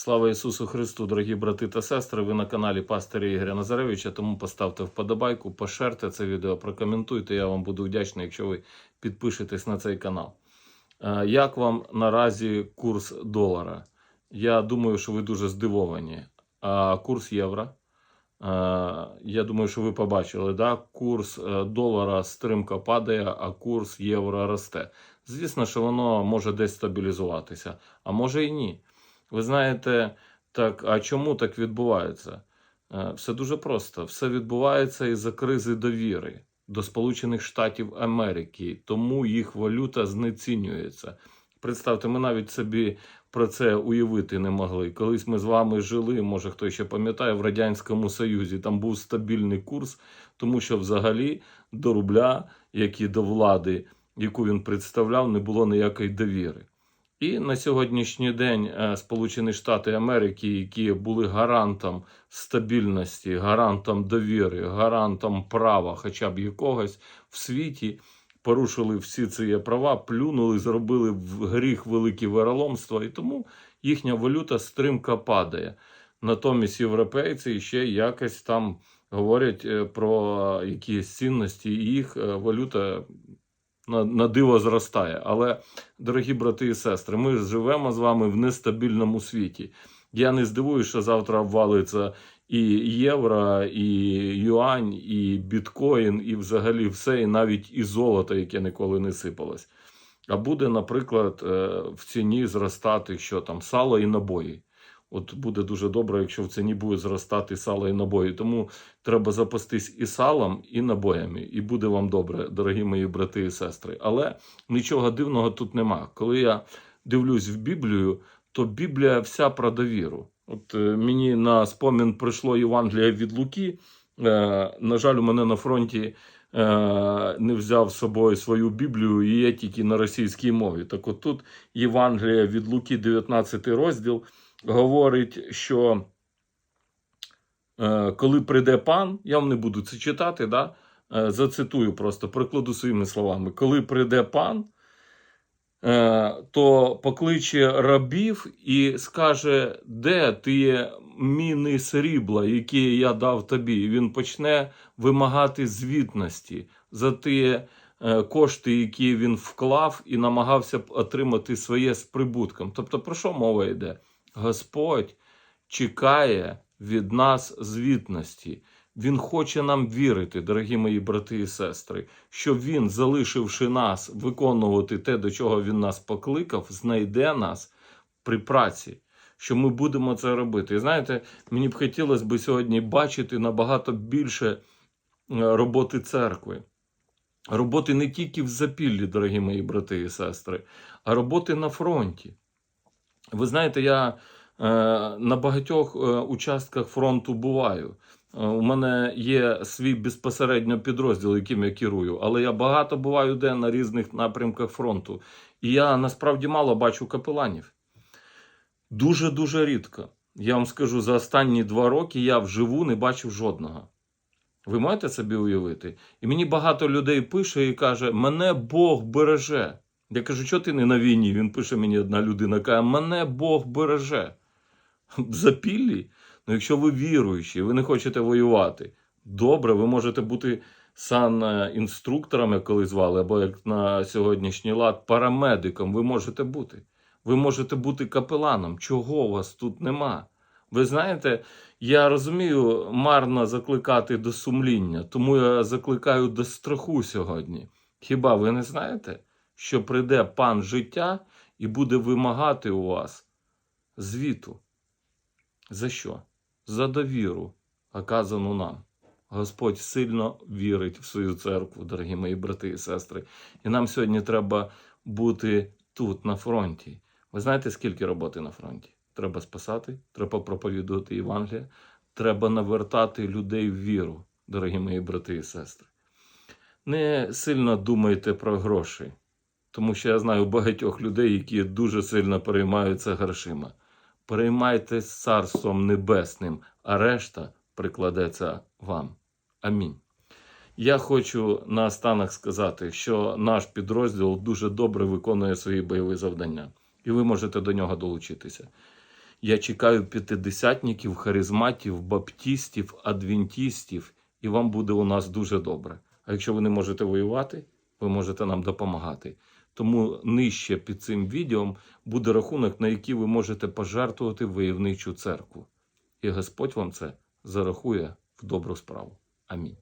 Слава Ісусу Христу, дорогі брати та сестри. Ви на каналі Пастиря Ігоря Назаревича, тому поставте вподобайку, пошерте це відео, прокоментуйте. Я вам буду вдячний, якщо ви підпишетесь на цей канал. Е, Як вам наразі курс долара? Я думаю, що ви дуже здивовані. А курс євро? Е, Я думаю, що ви побачили, да? курс е, долара стримка падає, а курс євро росте. Звісно, що воно може десь стабілізуватися, а може і ні. Ви знаєте, так, а чому так відбувається? Е, Все дуже просто. Все відбувається із-за кризи довіри до Сполучених Штатів Америки, тому їх валюта знецінюється. Представте, ми навіть собі про це уявити не могли. Колись ми з вами жили, може хто ще пам'ятає, в Радянському Союзі там був стабільний курс, тому що взагалі до рубля, як і до влади, яку він представляв, не було ніякої довіри. І на сьогоднішній день е, Сполучені Штати Америки, які були гарантом стабільності, гарантом довіри, гарантом права, хоча б якогось в світі, порушили всі ці права, плюнули, зробили в гріх великі вероломства, і тому їхня валюта стримка падає. Натомість європейці ще якось там говорять е, про якісь цінності, і їх е, валюта на, на диво зростає. Але, дорогі брати і сестри, ми живемо з вами в нестабільному світі. Я не здивуюся, що завтра обвалиться і євро, і юань, і біткоін, і взагалі все, і навіть і золото, яке ніколи не сипалось. А буде, наприклад, е, в ціні зростати що там сало і набої. От буде дуже добре, якщо в ціні буде зростати сало і набої. Тому треба запастись і салом, і набоями. І буде вам добре, дорогі мої брати і сестри. Але нічого дивного тут нема. Коли я дивлюсь в Біблію, то Біблія вся про довіру. От е, мені на спомін прийшло Євангелія від Луки. Е, на жаль, у мене на фронті е, не взяв з собою свою Біблію, і є тільки на російській мові. Так от тут Євангелія від Луки, 19 розділ, говорить, що е, коли прийде пан, я вам не буду це читати, да? е, зацитую просто, прикладу своїми словами. Коли прийде пан, е, то покличе рабів і скаже, де ті міни срібла, які я дав тобі. І він почне вимагати звітності за ті кошти, які він вклав, і намагався отримати своє з прибутком. Тобто, про що мова йде? Господь чекає від нас звітності. Він хоче нам вірити, дорогі мої брати і сестри, що Він, залишивши нас виконувати те, до чого Він нас покликав, знайде нас при праці, що ми будемо це робити. І знаєте, мені б хотілося б сьогодні бачити набагато більше е, роботи церкви. Роботи не тільки в запіллі, дорогі мої брати і сестри, а роботи на фронті. Ви знаєте, я е, на багатьох е, участках фронту буваю. Е, У мене є свій безпосередньо підрозділ, яким я керую, але я багато буваю де на різних напрямках фронту. І я насправді мало бачу капеланів. Дуже дуже рідко. Я вам скажу, за останні два роки я вживу не бачив жодного. Ви можете собі уявити? І мені багато людей пише і каже: Мене Бог береже. Я кажу, що ти не на війні? Він пише мені одна людина, каже, мене Бог береже. Запіллі? Ну, якщо ви віруючі, ви не хочете воювати, добре, ви можете бути сан-інструктором, як коли звали, або як на сьогоднішній лад, парамедиком. Ви можете бути. Ви можете бути капеланом. Чого вас тут нема? Ви знаєте, я розумію, марно закликати до сумління, тому я закликаю до страху сьогодні. Хіба ви не знаєте, що прийде пан життя і буде вимагати у вас звіту? За що? За довіру, оказану нам. Господь сильно вірить в свою церкву, дорогі мої брати і сестри. І нам сьогодні треба бути тут, на фронті. Ви знаєте, скільки роботи на фронті? Треба спасати, треба проповідувати Євангелія, треба навертати людей в віру, дорогі мої брати і сестри. Не сильно думайте про гроші, тому що я знаю багатьох людей, які дуже сильно переймаються грошима. Переймайтесь царством небесним, а решта прикладеться вам. Амінь. Я хочу наостанок сказати, що наш підрозділ дуже добре виконує свої бойові завдання, і ви можете до нього долучитися. Я чекаю п'ятидесятників, харизматів, баптістів, адвентістів, і вам буде у нас дуже добре. А якщо ви не можете воювати, ви можете нам допомагати. Тому нижче під цим відео буде рахунок, на який ви можете пожертвувати в войовничу церкву. І Господь вам це зарахує в добру справу. Амінь.